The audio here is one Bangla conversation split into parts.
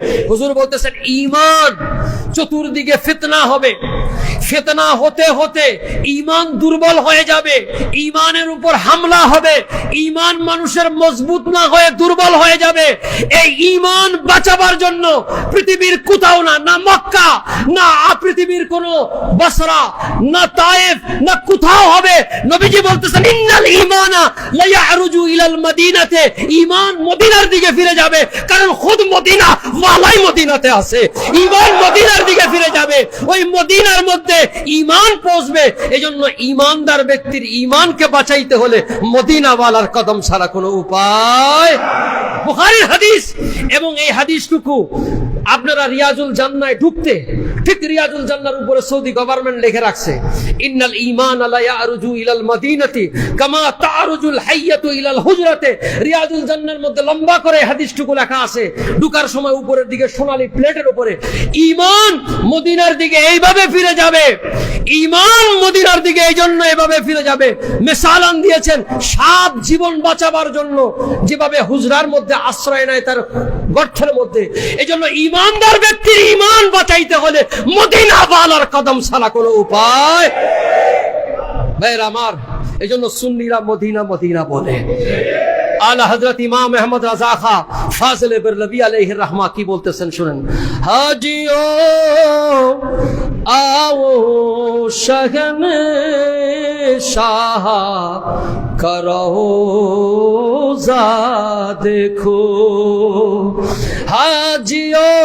হুজুর বলতেছেন ইমান চতুর্দিকে ফিতনা হবে। ফিতনা হতে হতে ইমান দুর্বল হয়ে যাবে। ইমানের উপর হামলা হবে। ইমান মানুষের মজবুত না হয়ে দুর্বল হয়ে যাবে। এই ইমান বাঁচাবার জন্য পৃথিবীর কোথাও না না মক্কা, না পৃথিবীর কোন বসরা, না তায়েফ, না কোথাও হবে। নবীজি বলতেছেন, ইন্নাল ইমানা লায়ারুজু ইলাল মদিনাতে। ইমান মদিনার দিকে ফিরে যাবে, কারণ খুদ মদিনা ওয়ালাই মদিনাতে আছে। ইমান মদিনার দিকে ফিরে যাবে। ওই মদিনার মধ্যে ইমান পৌঁছবে। জন্য ইমানদার ব্যক্তির ইমানকে বাঁচাইতে হলে মদিনাওয়ালার কদম ছাড়া কোনো উপায় হাদিস এবং এই হাদিসটুকু আপনারা রিয়াজুল জান্নায় ঢুকতে ঠিক রিয়াজুল জান্নার উপরে সৌদি গভর্নমেন্ট লিখে রাখছে, ইন্নাল ঈমান লা ইয়ারজু ইলাল মদিনাতি কামা তারজুল হাইয়াতু ইলাল হুজরাতে। রিয়াজুল জান্নার মধ্যে লম্বা করে হাদিসটুকু লেখা আছে, ঢুকার সময় উপরের দিকে সোনালী প্লেটের উপরে, ঈমান মদিনার দিকে এইভাবে ফিরে যাবে, ঈমান মদিনার দিকে এই জন্য এভাবে ফিরে যাবে। মিসালান দিয়েছেন সাত জীবন বাঁচাবার জন্য, যেভাবে হুজরার মধ্যে আশ্রয় নেয় তার গর্থের মধ্যে। এই জন্য ইমানদার ব্যক্তির ইমান বাঁচাইতে হলে মদিনা বালার কদম ছাড়া কোনো উপায় ভাইয়ের আমার এই জন্য সুন্নিরা মদিনা মদিনা বলে। আলা হজরত ইমাম আহমদ রাজা খা, ফাজল বেরলবি আলাইহ রহমা কি বলতেছেন শুনেন? হাজিও আও শহন শাহ করো যা দেখো। হাজিও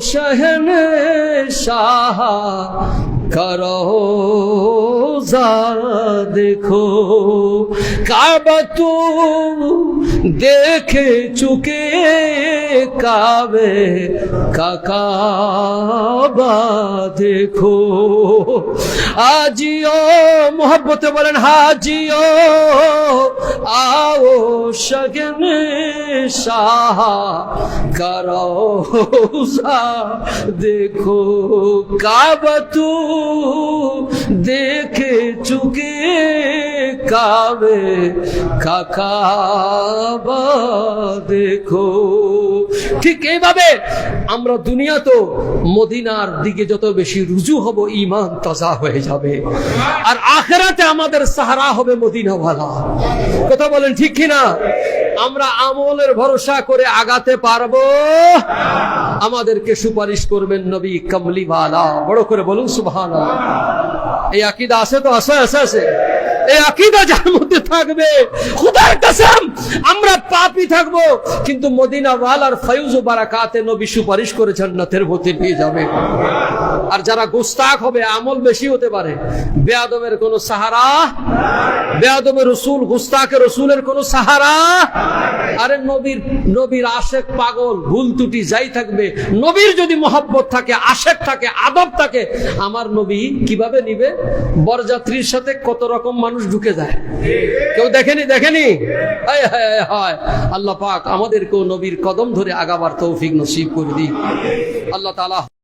শহন শাহ করো দেখো। কাবা তু দেখে চুকে কাবে কাকাবা দেখো। আজিও মোহব্বতে বলেন, হাজিও আও শগন শাহ করো দেখো। কাবা তু দেখে চুকে কাবে কাকাবা দেখো। ঠিক এইভাবে আমরা দুনিয়া তো মদিনার দিকে যত বেশি রুজু হব ইমান তাজা হয়ে যাবে। আর আখেরাতে আমাদের সাহারা হবে মদিনাওয়ালা। কথা বলেন ঠিক কিনা আমরা আমলের ভরসা করে আগাতে পারব। আমাদেরকে সুপারিশ করবেন নবী কমলিওয়ালা। বড় করে বলুন সুবহান এই আকিদা আছে তো? আছে আছে আছে। এই আকিদা যার মধ্যে থাকবে, খুদার কাসাম, আমরা পাপি থাকব, কিন্তু মদিনা ওয়ালার ফয়ুজ ও বারাকাতে নবী সুপারিশ করে জান্নাতের মধ্যে পেয়ে যাবে। আর যারা গোস্তাক হবে, আমল বেশি হতে পারে। বেয়াদবের কোন সাহারা বেয়াদবের রসুল গুস্তাকে রসুলের কোন সাহারা আরে নবীর নবীর আশেক পাগল, ভুল ত্রুটি যাই থাকবে, নবীর যদি মহব্বত থাকে, আশেক থাকে, আদব থাকে, আমার নবী কীভাবে নিবে? বরযাত্রীর সাথে কত রকম মানুষ ঢুকে যায়। কেউ দেখেনি? দেখেনি? হায় আল্লাহ পাক আমাদেরকেও নবীর কদম ধরে আগাবার তৌফিক নসিব করে দিই আল্লাহ তাআলা